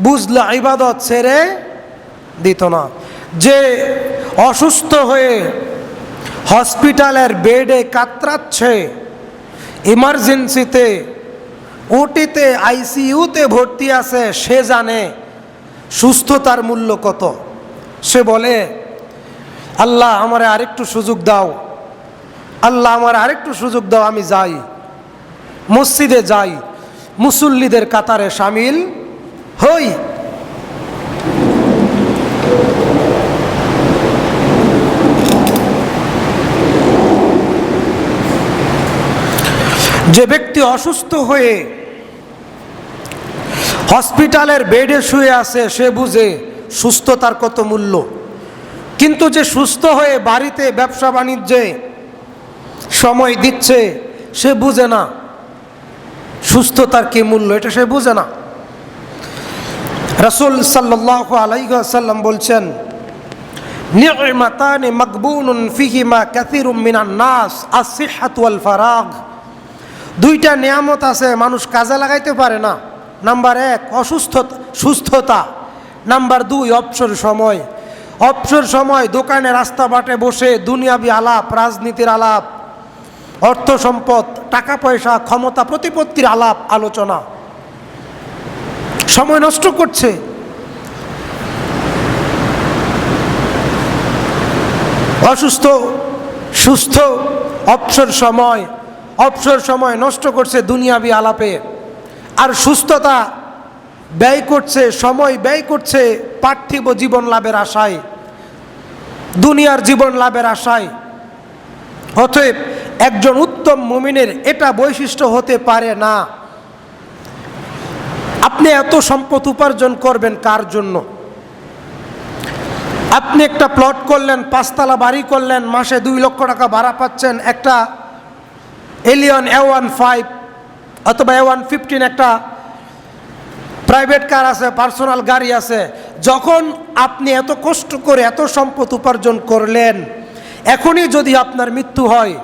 বুঝলে ইবাদত ছেড়ে দিত না। যে অসুস্থ হয়ে হসপিটালের বেডে কাতরাচ্ছে, ইমার্জেন্সিতে, ওটিতে, আইসিইউতে ভর্তি আছে, সে জানে সুস্থতার মূল্য কত। সে বলে, আল্লাহ আমার আরেকটু সুযোগ দাও। আল্লাহ আমার আরেকটু সুযোগ দাও, আমি যাই। মসজিদে যাই। মুসল্লিদের কাতারে সামিল হই। যে ব্যক্তি অসুস্থ হয়ে হসপিটালের বেডে শুয়ে আছে, সে বুঝে সুস্থতার কত মূল্য। কিন্তু যে সুস্থ হয়ে বাড়িতে ব্যবসা বাণিজ্যে সময় দিচ্ছে, সে বুঝে না সুস্থতার কি মূল্য। এটা সে বুঝে না। রসুল সাল্লাহ আলাইসাল্লাম বলছেন নিমাতানি মকবুন ফিহিমা কাসিরুম মিনান নাস আসিহাত ওয়াল ফারাগ। দুইটা নিয়ামত আছে, মানুষ কাজে লাগাইতে পারে না। নাম্বার এক, অসুস্থ, সুস্থতা। নাম্বার দুই, অবসর সময়। অবসর সময় দোকানে রাস্তা বাটে বসে দুনিয়াবি আলাপ, রাজনীতির আলাপ, অর্থ সম্পদ, টাকা পয়সা, ক্ষমতা, প্রতিপত্তির আলাপ, আলোচনা। সময় নষ্ট করছে। অসুস্থ, সুস্থ, অবসর সময় অবসর সময় নষ্ট করছে দুনিয়াবি আলাপে। আর সুস্থতা ব্যয় করছে, সময় ব্যয় করছে পার্থিব জীবন লাভের আশায়। দুনিয়ার জীবন লাভের আশায়। অতএব একজন উত্তম মুমিনের এটা বৈশিষ্ট্য হতে পারে না। আপনি এত সম্পদ উপার্জন করবেন কার জন্য? আপনি একটা প্লট করলেন, পাঁচতলা বাড়ি করলেন, মাসে দুই লক্ষ টাকা ভাড়া পাচ্ছেন, একটা এলিয়ন এ ওয়ান ফাইভ অথবা এ ওয়ান ফিফটিন একটা প্রাইভেট কার আছে পার্সোনাল গাড়ি আছে। যখন আপনি এত কষ্ট করে এত সম্পদ উপার্জন করলেন, এখনই যদি আপনার মৃত্যু হয়,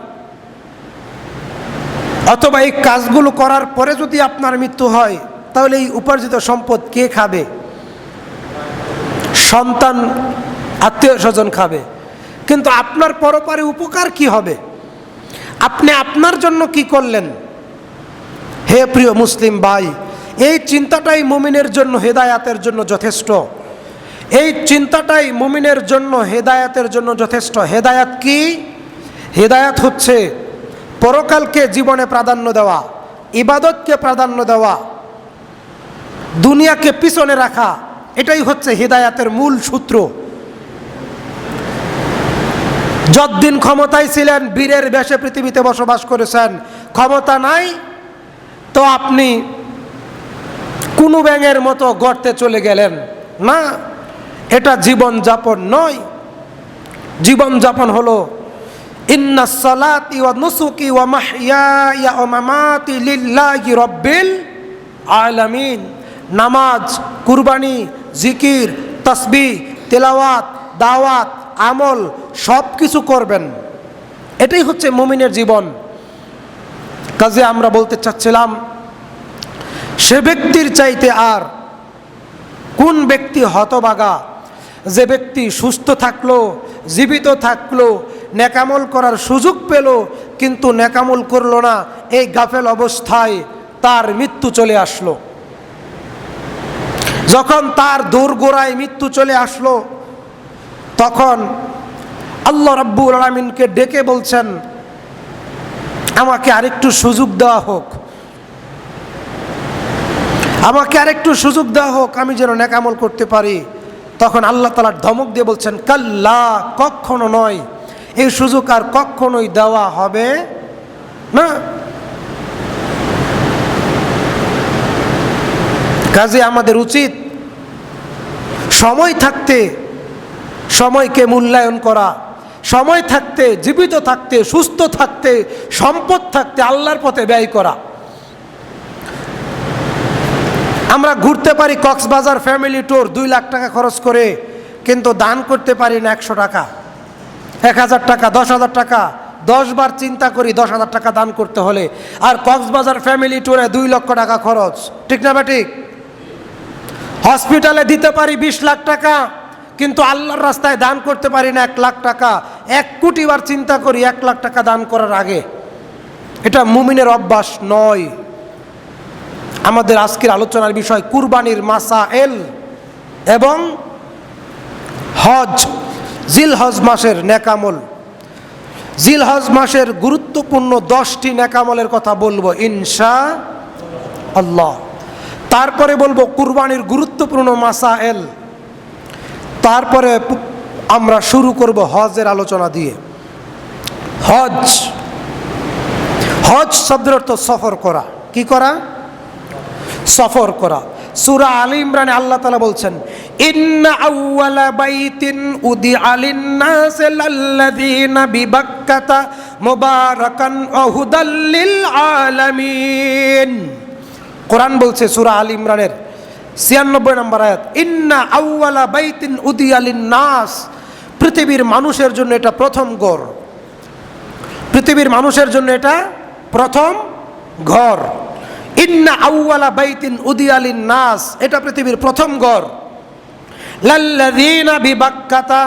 অথবা এই কাজগুলো করার পরে যদি আপনার মৃত্যু হয় তাহলে এই উপার্জিত সম্পদ কে খাবে? সন্তান, আত্মীয় স্বজন খাবে। কিন্তু আপনার পরপারে উপকার কি হবে? আপনি আপনার জন্য কি করলেন? হে প্রিয় মুসলিম ভাই, এই চিন্তাটাই মুমিনের জন্য হেদায়াতের জন্য যথেষ্ট। এই চিন্তাটাই মুমিনের জন্য হেদায়াতের জন্য যথেষ্ট। হেদায়াত কি? হেদায়াত হচ্ছে পরকালকে জীবনে প্রাধান্য দেওয়া, ইবাদতকে প্রাধান্য দেওয়া দুনিয়াকে পিছনে রাখা, এটাই হচ্ছে হেদায়াতের মূল সূত্র। যতদিন ক্ষমতায় ছিলেন, বীরের বেশে পৃথিবীতে বসবাস করেছেন, ক্ষমতা নাই, তো আপনি কোনো ব্যাঙের মতো গর্তে চলে গেলেন। না, এটা জীবন যাপন নয়। জীবন যাপন হলো, ইন্না সালাতি ওয়া ওয়া মামাতি লিল্লাহি রাব্বিল আলামিন। নামাজ, কুরবানি, জিকির তসবি তেলাওয়াত, দাওয়াত, আমল সব কিছু করবেন। এটাই হচ্ছে মুমিনের জীবন। কাজে আমরা বলতে চাচ্ছিলাম, সে ব্যক্তির চাইতে আর কোন ব্যক্তি হতবাগা যে ব্যক্তি সুস্থ থাকল, জীবিত থাকল নেকামল করার সুযোগ পেল, কিন্তু নেকামল করল না, এই গাফেল অবস্থায় তার মৃত্যু চলে আসলো। যখন তার দোরগোড়ায় মৃত্যু চলে আসলো, তখন আল্লাহ রাব্বুল আলমিনকে ডেকে বলছেন, আমাকে আরেকটু সুযোগ দেওয়া হোক। আমাকে আরেকটু সুযোগ দেওয়া হোক, আমি যেন নেকামল করতে পারি। তখন আল্লাহ তালার ধমক দিয়ে বলছেন, কাল্লা কখনো নয়। এই সুযোগ আর কখনোই দেওয়া হবে না। কাজে আমাদের উচিত সময় থাকতে সময়কে মূল্যায়ন করা, সময় থাকতে, জীবিত থাকতে, সুস্থ থাকতে, সম্পদ থাকতে, আল্লাহর পথে ব্যয় করা। আমরা ঘুরতে পারি কক্সবাজার ফ্যামিলি ট্যুর, দুই লাখ টাকা খরচ করে, কিন্তু দান করতে পারি না একশো টাকা। এক হাজার টাকা, দশ হাজার টাকা, দশ বার চিন্তা করি দশ হাজার টাকা দান করতে হলে। আর কক্সবাজার ফ্যামিলি ট্যুরে দুই লক্ষ টাকা খরচ। ঠিক না বা ঠিক? হসপিটালে দিতে পারি বিশ লাখ টাকা, কিন্তু আল্লাহর রাস্তায় দান করতে পারি না এক লাখ টাকা। এক কোটি বার চিন্তা করি এক লাখ টাকা দান করার আগে। এটা মুমিনের অভ্যাস নয়। আমাদের আজকের আলোচনার বিষয় কুরবানির মাসা এল এবং হজ জিল হজ মাসের নেকামল। জিল হজ মাসের গুরুত্বপূর্ণ দশটি নেকামলের কথা বলব ইনশা আল্লাহ। তারপরে বলব কুরবানির গুরুত্বপূর্ণ মাসা এল তারপরে আমরা শুরু করব হজের আলোচনা দিয়ে। হজ। হজ শব্দের অর্থ সফর করা। কি করা? সফর করা। সুরা আলী ইমরানে আল্লাহ তালা বলছেন, ইন্না আউওয়ালা বাইতিন উদি আলিন নাস লাল্লাযীনা বিবাক্কাতা মুবারাকান ওয়া হুদাল লিল আলামিন। কোরআন বলছে সুরা আলী ইমরানের ছিয়ানব্বই নম্বর আয়াত, ইন্না আউওয়ালা বাইতিন উদিয়ালিন নাস পৃথিবীর মানুষের জন্য এটা প্রথম গড় পৃথিবীর মানুষের জন্য এটা প্রথম ঘর। ইন্না আউওয়ালা বাইতিন উদিয়ালিন নাস এটা পৃথিবীর প্রথম ঘর। লাল্লাযীনা বিবাক্কাতা।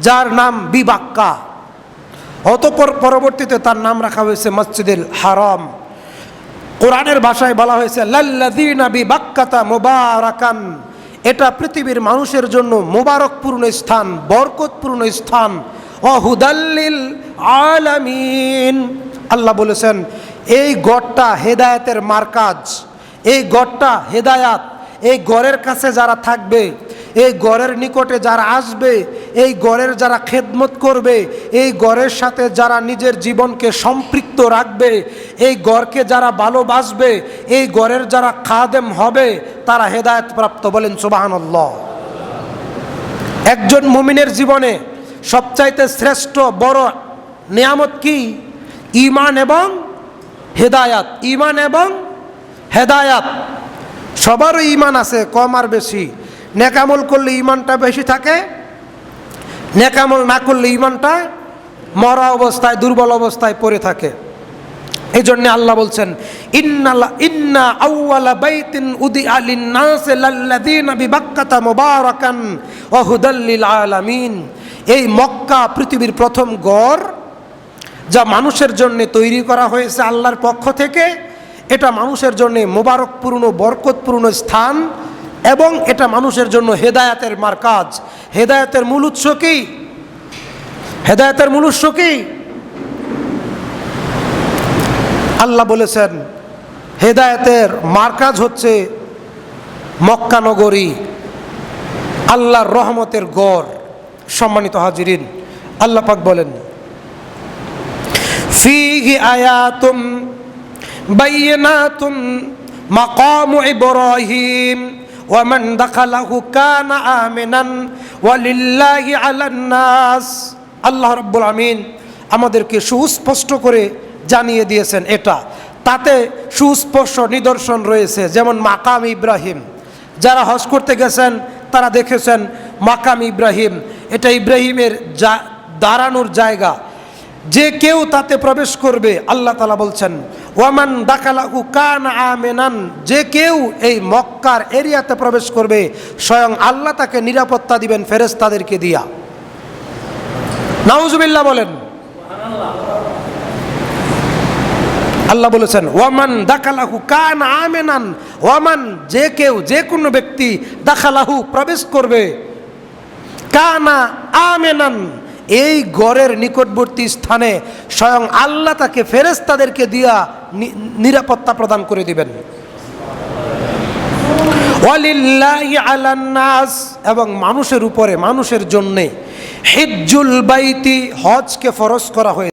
যার নাম বিবাক্কা। অতপর পরবর্তীতে তার নাম রাখা হয়েছে মসজিদুল হারাম। কোরআনের ভাষায় বলা হয়েছে, লাল্লাযীনা বিবাক্কাতা মুবারাকান। এটা পৃথিবীর মানুষের জন্য মুবারকপূর্ণ স্থান, বরকতপূর্ণ স্থান। অহুদাল্লিল আলামিন। আল্লাহ বলেছেন, এই গড়টা হেদায়েতের মার্কাজ, এই গড়টা হেদায়াত, এই গড়ের কাছে যারা থাকবে এই গড়ের নিকটে যারা আসবে, এই গড়ের যারা খেদমত করবে, এই গড়ের সাথে যারা নিজের জীবনকে সম্পৃক্ত রাখবে, এই গড়কে যারা ভালোবাসবে, এই গড়ের যারা খাদেম হবে, তারা হেদায়ত প্রাপ্ত বলেন সুবাহানল্লাহ। একজন মুমিনের জীবনে সবচাইতে শ্রেষ্ঠ, বড় নিয়ামত কি? ইমান এবং হেদায়াত। ইমান এবং হেদায়াত। সবারও ইমান আছে, কম আর বেশি। নেকামল করলে ইমানটা বেশি থাকে, নেকামল না করলে ইমানটা মরা অবস্থায়, দুর্বল অবস্থায় পড়ে থাকে। এই জন্য আল্লাহ বলছেন ইন্না বাইতিন উদি আলিন নাস এই মক্কা পৃথিবীর প্রথম গড় যা মানুষের জন্য তৈরি করা হয়েছে আল্লাহর পক্ষ থেকে, এটা মানুষের জন্য মোবারকপূর্ণ, বরকতপূর্ণ স্থান। এবং এটা মানুষের জন্য হেদায়াতের মার্কাজ। হেদায়াতের মূল উৎস কি? হেদায়াতের মূল উৎস কি? আল্লাহ বলেছেন, হেদায়েতের মার্কাজ হচ্ছে মক্কানগরী আল্লাহর রহমতের গড়। সম্মানিত হাজিরিন, আল্লাহ পাক বলেন, ফিহি আয়াতুম বাইনাতুম মাকামু ইব্রাহিম। ওয়ামান দাখালাহু কানা আমিনান ওয়ালিল্লাহি আলান নাস আমিন আমাদেরকে সুস্পষ্ট করে জানিয়ে দিয়েছেন এটা। তাতে সুস্পষ্ট নিদর্শন রয়েছে, যেমন মাকাম ইব্রাহিম। যারা হজ করতে গেছেন, তারা দেখেছেন মাকাম ইব্রাহিম। এটা ইব্রাহিমের দাঁড়ানোর জায়গা। যে কেউ তাতে প্রবেশ করবে, আল্লাহ তালা বলছেন ওয়ামান দাকালাহু কান আমেনান, যে কেউ এই মক্কার এরিয়াতে প্রবেশ করবে, স্বয়ং আল্লাহ তাকে নিরাপত্তা দিবেন ফেরেস্তাদেরকে দিয়া। নাউজুবিল্লাহ বলেন। আল্লাহ বলেছেন, ওয়ামান দাকালাহু কান আমেনান, ওয়ামান যে কেউ, যে কোনো ব্যক্তি দাখালাহু প্রবেশ করবে। কানা আমেনান এই গড়ের নিকটবর্তী স্থানে স্বয়ং আল্লাহ তাকে ফেরেস্তাদেরকে দিয়া নিরাপত্তা প্রদান করে দিবেন। এবং মানুষের উপরে, মানুষের জন্যে হিজুল বাইতি হজকে ফরজ করা হয়েছে।